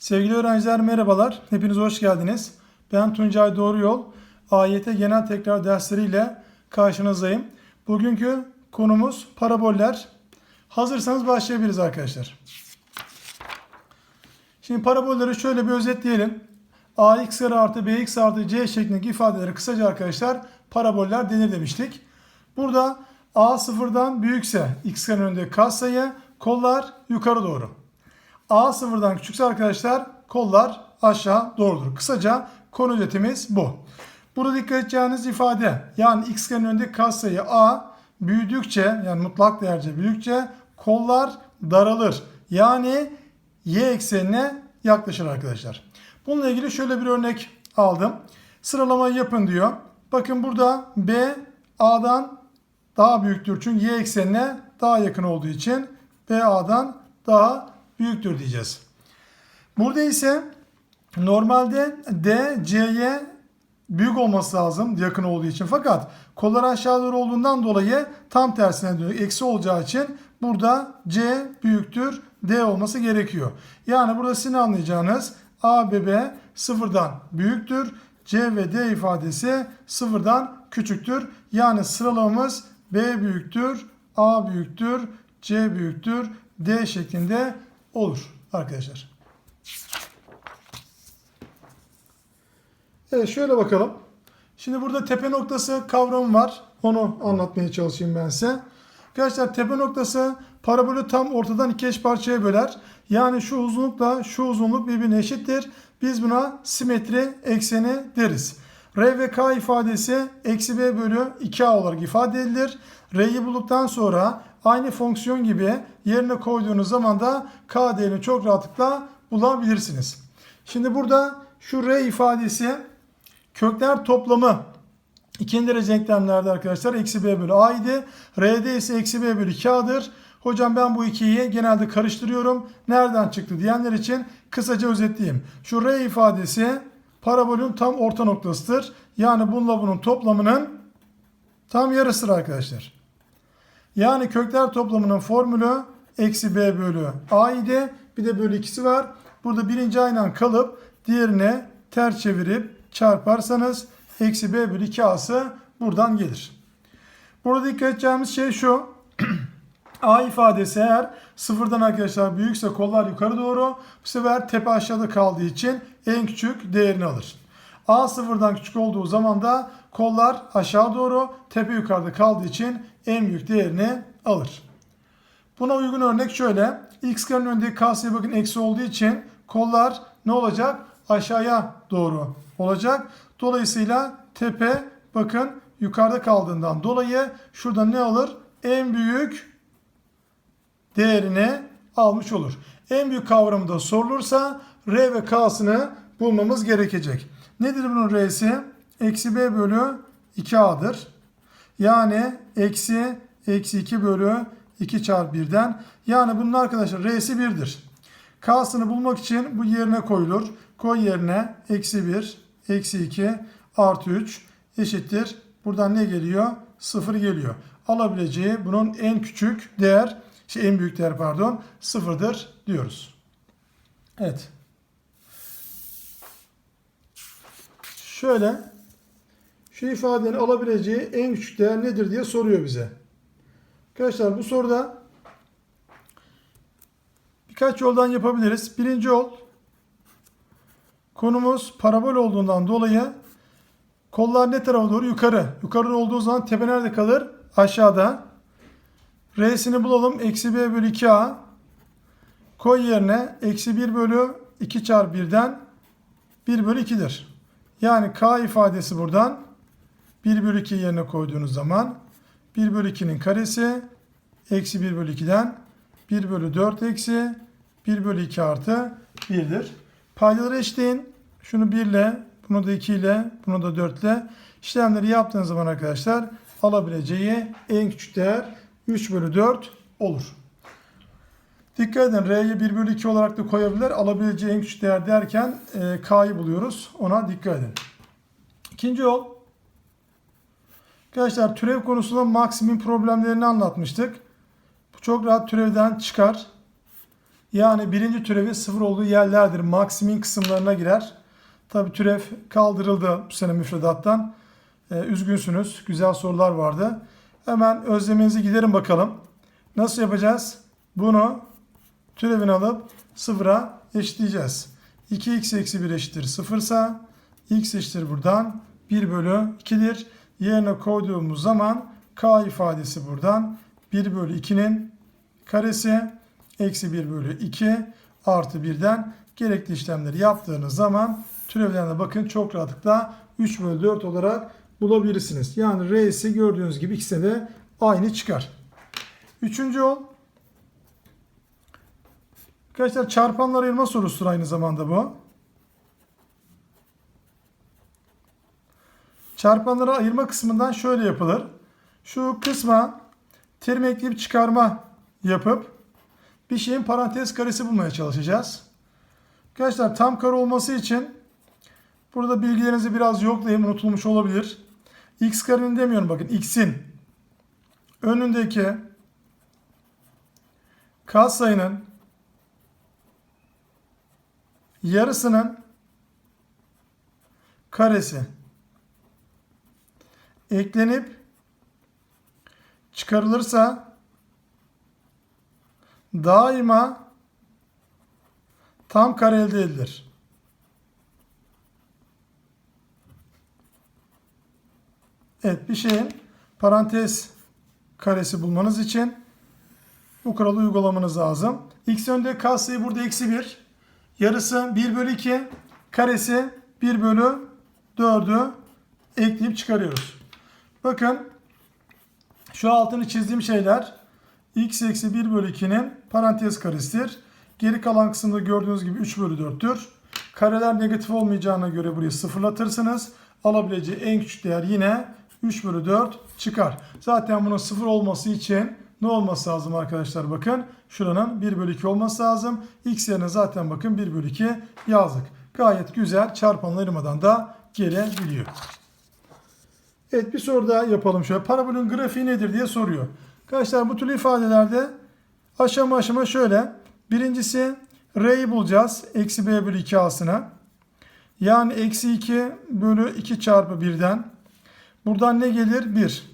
Sevgili öğrenciler merhabalar. Hepiniz hoş geldiniz. Ben Tuncay Doğruyol. AYT genel tekrar dersleriyle karşınızdayım. Bugünkü konumuz paraboller. Hazırsanız başlayabiliriz arkadaşlar. Şimdi parabolleri şöyle bir özetleyelim. ax kare artı bx artı c şeklindeki ifadeleri kısaca arkadaşlar paraboller denir demiştik. Burada a sıfırdan büyükse x karenin önünde katsayı kollar yukarı doğru. A sıfırdan küçükse arkadaşlar kollar aşağı doğrudur. Kısaca konu özetimiz bu. Burada dikkat edeceğiniz ifade yani x karenin önündeki katsayı a büyüdükçe yani mutlak değerce büyüdükçe kollar daralır. Yani y eksenine yaklaşır arkadaşlar. Bununla ilgili şöyle bir örnek aldım. Sıralamayı yapın diyor. Bakın burada b a'dan daha büyüktür çünkü y eksenine daha yakın olduğu için b a'dan daha büyüktür diyeceğiz. Burada ise normalde D, C'ye büyük olması lazım yakın olduğu için. Fakat kollar aşağı doğru olduğundan dolayı tam tersine dönüyor. Eksi olacağı için burada C büyüktür D olması gerekiyor. Yani burada sizin anlayacağınız A ve B sıfırdan büyüktür. C ve D ifadesi sıfırdan küçüktür. Yani sıralamamız B büyüktür, A büyüktür, C büyüktür, D şeklinde olur arkadaşlar. Evet şöyle bakalım. Şimdi burada tepe noktası kavramı var. Onu anlatmaya çalışayım ben size. Arkadaşlar tepe noktası parabolü tam ortadan iki eş parçaya böler. Yani şu uzunlukla şu uzunluk birbirine eşittir. Biz buna simetri ekseni deriz. R ve K ifadesi eksi B bölü 2A olarak ifade edilir. R'yi bulduktan sonra aynı fonksiyon gibi yerine koyduğunuz zaman da K değerini çok rahatlıkla bulabilirsiniz. Şimdi burada şu R ifadesi kökler toplamı ikinci derece denklemlerde arkadaşlar eksi b bölü a idi. R'de ise eksi b bölü 2a'dır. Hocam ben bu ikiyi genelde karıştırıyorum. Nereden çıktı diyenler için kısaca özetleyeyim. Şu R ifadesi parabolün tam orta noktasıdır. Yani bununla bunun toplamının tam yarısıdır arkadaşlar. Yani kökler toplamının formülü eksi b bölü a idi. Bir de bölü ikisi var. Burada birinci aynen kalıp diğerine ters çevirip çarparsanız eksi b bölü 2a'sı buradan gelir. Burada dikkat edeceğimiz şey şu. A ifadesi eğer sıfırdan arkadaşlar büyükse kollar yukarı doğru. Bu sefer tepe aşağıda kaldığı için en küçük değerini alır. A sıfırdan küçük olduğu zaman da kollar aşağı doğru tepe yukarıda kaldığı için en büyük değerini alır. Buna uygun örnek şöyle. X karenin önündeki kasaya bakın eksi olduğu için kollar ne olacak? Aşağıya doğru olacak. Dolayısıyla tepe bakın yukarıda kaldığından dolayı şurada ne alır? En büyük değerini almış olur. En büyük kavramı da sorulursa R ve K'sını bulmamız gerekecek. Nedir bunun R'si? Eksi B bölü 2A'dır. Yani eksi eksi 2 bölü 2 çarpı 1'den. Yani bunun arkadaşlar R'si 1'dir. K'sını bulmak için bu yerine koyulur. Koy yerine eksi 1, eksi 2 artı 3 eşittir. Buradan ne geliyor? 0 geliyor. Alabileceği bunun en küçük değer, şey en büyük değer pardon, sıfırdır diyoruz. Evet. Şöyle şu ifadenin alabileceği en küçük değer nedir diye soruyor bize. Arkadaşlar bu soruda birkaç yoldan yapabiliriz. Birinci yol konumuz parabol olduğundan dolayı kollar ne tarafa doğru? Yukarı. Yukarı olduğu zaman tepe nerede kalır? Aşağıda. R'sini bulalım. Eksi B bölü 2A. Koy yerine eksi 1 bölü 2 çarpı 1'den 1 bölü 2'dir. Yani K ifadesi buradan 1 bölü 2 yerine koyduğunuz zaman 1 bölü 2'nin karesi eksi 1 bölü 2'den 1 bölü 4 eksi 1 bölü 2 artı 1'dir. Paydaları eşitleyin. Şunu 1 ile, bunu da 2 ile, bunu da 4 ile işlemleri yaptığınız zaman arkadaşlar alabileceği en küçük değer 3 bölü 4 olur. Dikkat edin R'yi 1 bölü 2 olarak da koyabilir. Alabileceği en küçük değer derken e, K'yı buluyoruz. Ona dikkat edin. İkinci yol. Arkadaşlar türev konusunda maksimum problemlerini anlatmıştık. Bu çok rahat türevden çıkar. Yani birinci türevi sıfır olduğu yerlerdir. Maksimin kısımlarına girer. Tabi türev kaldırıldı bu sene müfredattan. Ee, üzgünsünüz. Güzel sorular vardı. Hemen özleminizi giderin bakalım. Nasıl yapacağız? Bunu türevini alıp sıfıra eşitleyeceğiz. 2x eksi 1 eşittir 0 ise x eşittir buradan 1 bölü 2'dir. Yerine koyduğumuz zaman k ifadesi buradan 1 bölü 2'nin karesi eksi 1 bölü 2 artı 1'den gerekli işlemleri yaptığınız zaman türevlerine bakın çok rahatlıkla 3 bölü 4 olarak bulabilirsiniz. Yani R'si gördüğünüz gibi ikisi de aynı çıkar. Üçüncü yol Arkadaşlar çarpanlar ayırma sorusudur aynı zamanda bu. Çarpanları ayırma kısmından şöyle yapılır. Şu kısma terim ekleyip çıkarma yapıp bir şeyin parantez karesi bulmaya çalışacağız. Arkadaşlar tam kare olması için burada bilgilerinizi biraz yoklayayım unutulmuş olabilir. X karenin demiyorum bakın x'in önündeki katsayının yarısının karesi eklenip çıkarılırsa daima tam kare elde edilir. Evet bir şeyin parantez karesi bulmanız için bu kuralı uygulamanız lazım. X önde katsayı burada eksi 1. Yarısı 1 bölü 2. Karesi 1 bölü 4'ü ekleyip çıkarıyoruz. Bakın şu altını çizdiğim şeyler x eksi 1 bölü 2'nin parantez karesidir. Geri kalan kısımda gördüğünüz gibi 3 bölü 4'tür. Kareler negatif olmayacağına göre burayı sıfırlatırsınız. Alabileceği en küçük değer yine 3 bölü 4 çıkar. Zaten bunun sıfır olması için ne olması lazım arkadaşlar bakın. Şuranın 1 bölü 2 olması lazım. X yerine zaten bakın 1 bölü 2 yazdık. Gayet güzel çarpanla ayırmadan da gelebiliyor. Evet bir soru daha yapalım şöyle. Parabolün grafiği nedir diye soruyor. Arkadaşlar bu türlü ifadelerde aşama aşama şöyle. Birincisi R'yi bulacağız. Eksi B bölü 2 A'sına. Yani eksi 2 bölü 2 çarpı 1'den. Buradan ne gelir? 1.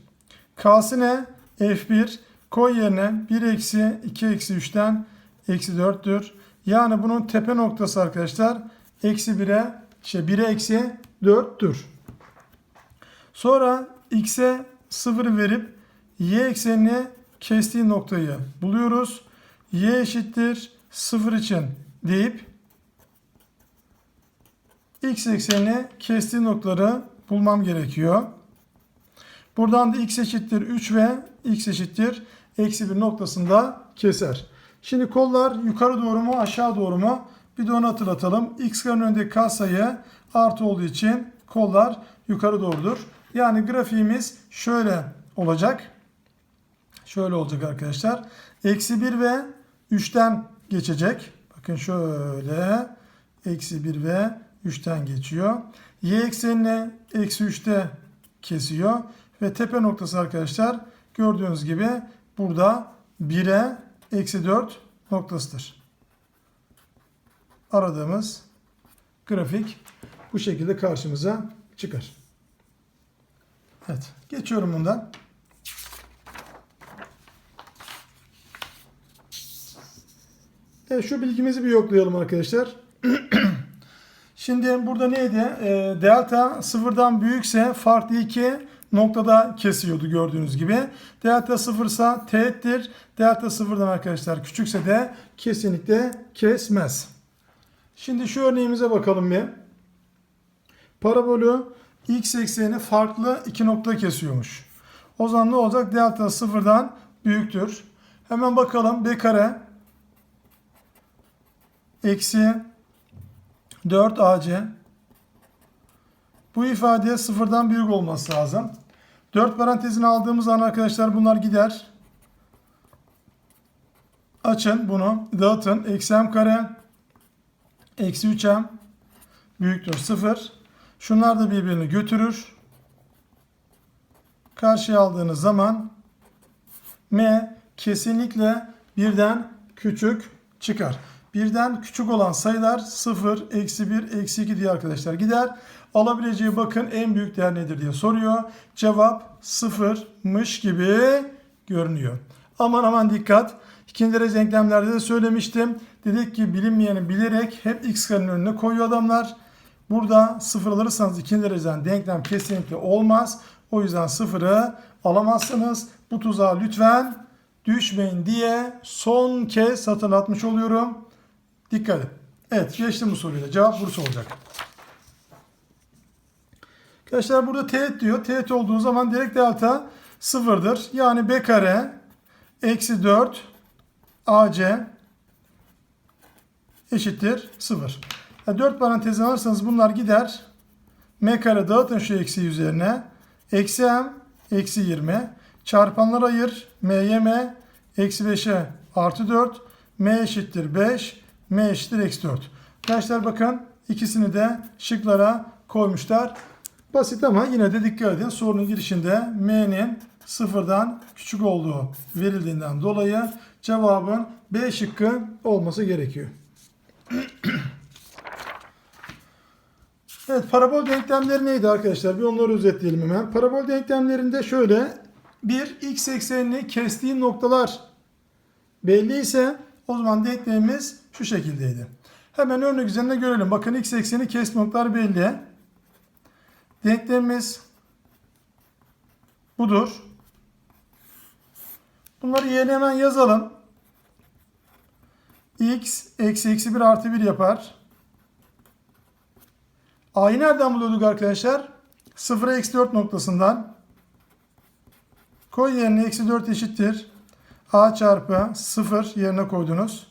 K'sı ne? F1. Koy yerine 1 eksi 2 eksi 3'ten eksi 4'tür. Yani bunun tepe noktası arkadaşlar eksi 1'e şey 1'e eksi 4'tür. Sonra x'e 0 verip y eksenini kestiği noktayı buluyoruz. y eşittir 0 için deyip x eksenini kestiği noktaları bulmam gerekiyor. Buradan da x eşittir 3 ve x eşittir eksi 1 noktasında keser. Şimdi kollar yukarı doğru mu aşağı doğru mu? Bir de onu hatırlatalım. X karenin önündeki katsayı artı olduğu için kollar yukarı doğrudur. Yani grafiğimiz şöyle olacak. Şöyle olacak arkadaşlar. Eksi 1 ve 3'ten geçecek. Bakın şöyle. Eksi 1 ve 3'ten geçiyor. Y eksenini eksi 3'te kesiyor. Ve tepe noktası arkadaşlar gördüğünüz gibi burada 1'e eksi 4 noktasıdır. Aradığımız grafik bu şekilde karşımıza çıkar. Evet. Geçiyorum bundan. Evet, şu bilgimizi bir yoklayalım arkadaşlar. Şimdi burada neydi? E, delta sıfırdan büyükse farklı iki noktada kesiyordu gördüğünüz gibi. Delta sıfırsa teğettir. Delta sıfırdan arkadaşlar küçükse de kesinlikle kesmez. Şimdi şu örneğimize bakalım bir. Parabolü x ekseni farklı iki nokta kesiyormuş. O zaman ne olacak? Delta sıfırdan büyüktür. Hemen bakalım. B kare eksi 4 AC bu ifadeye sıfırdan büyük olması lazım. 4 parantezini aldığımız zaman arkadaşlar bunlar gider. Açın bunu. Dağıtın. Eksi m kare eksi 3m büyüktür 0. Şunlar da birbirini götürür. Karşıya aldığınız zaman m kesinlikle birden küçük çıkar. Birden küçük olan sayılar 0, eksi 1, eksi 2 diye arkadaşlar gider. Alabileceği bakın en büyük değer nedir diye soruyor. Cevap 0'mış gibi görünüyor. Aman aman dikkat. İkinci derece denklemlerde de söylemiştim. Dedik ki bilinmeyeni bilerek hep x karenin önüne koyuyor adamlar. Burada sıfır alırsanız ikinci dereceden denklem kesinlikle olmaz. O yüzden sıfırı alamazsınız. Bu tuzağa lütfen düşmeyin diye son kez hatırlatmış oluyorum. Dikkat edin. Evet geçtim bu soruyla. Cevap Bursa olacak. Arkadaşlar burada teğet diyor. Teğet olduğu zaman direkt delta sıfırdır. Yani b kare eksi 4 ac eşittir 0. Yani 4 parantez alırsanız bunlar gider. m kare dağıtın şu eksi üzerine. Eksi m eksi 20. Çarpanlar ayır. m'ye m eksi 5'e artı 4. m eşittir 5. m eşittir eksi 4. Arkadaşlar bakın ikisini de şıklara koymuşlar. Basit ama yine de dikkat edin. Sorunun girişinde m'nin sıfırdan küçük olduğu verildiğinden dolayı cevabın B şıkkı olması gerekiyor. Evet parabol denklemleri neydi arkadaşlar? Bir onları özetleyelim hemen. Parabol denklemlerinde şöyle bir x eksenini kestiği noktalar belli ise o zaman denklemimiz şu şekildeydi. Hemen örnek üzerinde görelim. Bakın x ekseni kestiği noktalar belli. Denklemimiz budur. Bunları yerine hemen yazalım. x eksi eksi 1 artı 1 yapar. A'yı nereden buluyorduk arkadaşlar? 0'a eksi 4 noktasından. Koy yerine eksi 4 eşittir. A çarpı 0 yerine koydunuz.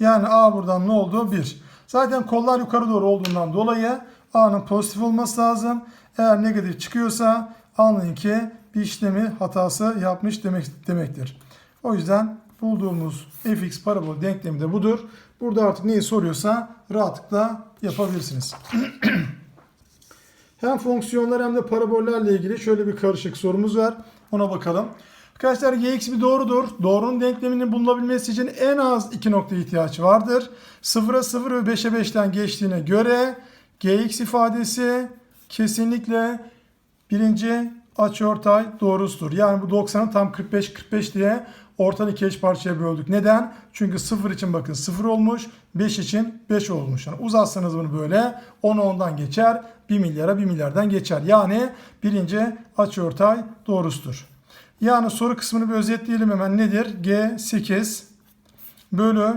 Yani A buradan ne oldu? 1. Zaten kollar yukarı doğru olduğundan dolayı A'nın pozitif olması lazım. Eğer negatif çıkıyorsa anlayın ki bir işlemi hatası yapmış demek, demektir. O yüzden bulduğumuz fx parabol denklemi de budur. Burada artık neyi soruyorsa rahatlıkla yapabilirsiniz. hem fonksiyonlar hem de parabollerle ilgili şöyle bir karışık sorumuz var. Ona bakalım. Arkadaşlar gx bir doğrudur. Doğrunun denkleminin bulunabilmesi için en az iki nokta ihtiyaç vardır. 0'a 0 ve 5'e 5'ten geçtiğine göre gx ifadesi kesinlikle birinci açıortay doğrusudur. Yani bu 90'ı tam 45-45 diye ortadan iki eş parçaya böldük. Neden? Çünkü 0 için bakın 0 olmuş, 5 için 5 olmuş. Yani uzatsanız bunu böyle 10'u 10'dan geçer, 1 milyara 1 milyardan geçer. Yani birinci açıortay doğrusudur. Yani soru kısmını bir özetleyelim hemen nedir? G8 bölü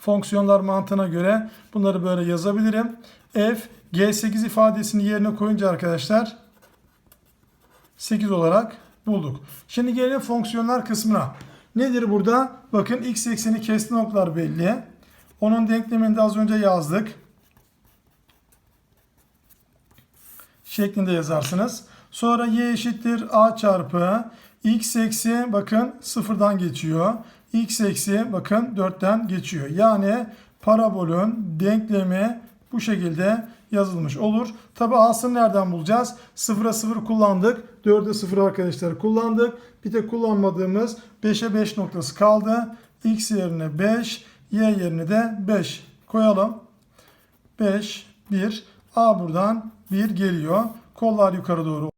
fonksiyonlar mantığına göre bunları böyle yazabilirim. F G8 ifadesini yerine koyunca arkadaşlar 8 olarak bulduk. Şimdi gelelim fonksiyonlar kısmına. Nedir burada? Bakın x ekseni kesti noktalar belli. Onun denklemini de az önce yazdık. Şeklinde yazarsınız. Sonra y eşittir a çarpı x eksi bakın sıfırdan geçiyor. x eksi bakın 4'ten geçiyor. Yani parabolün denklemi bu şekilde yazılmış olur. Tabi a'sını nereden bulacağız? 0'a 0 kullandık. 4'e 0 arkadaşlar kullandık. Bir tek kullanmadığımız 5'e 5 noktası kaldı. x yerine 5, y yerine de 5 koyalım. 5, 1. A buradan 1 geliyor. Kollar yukarı doğru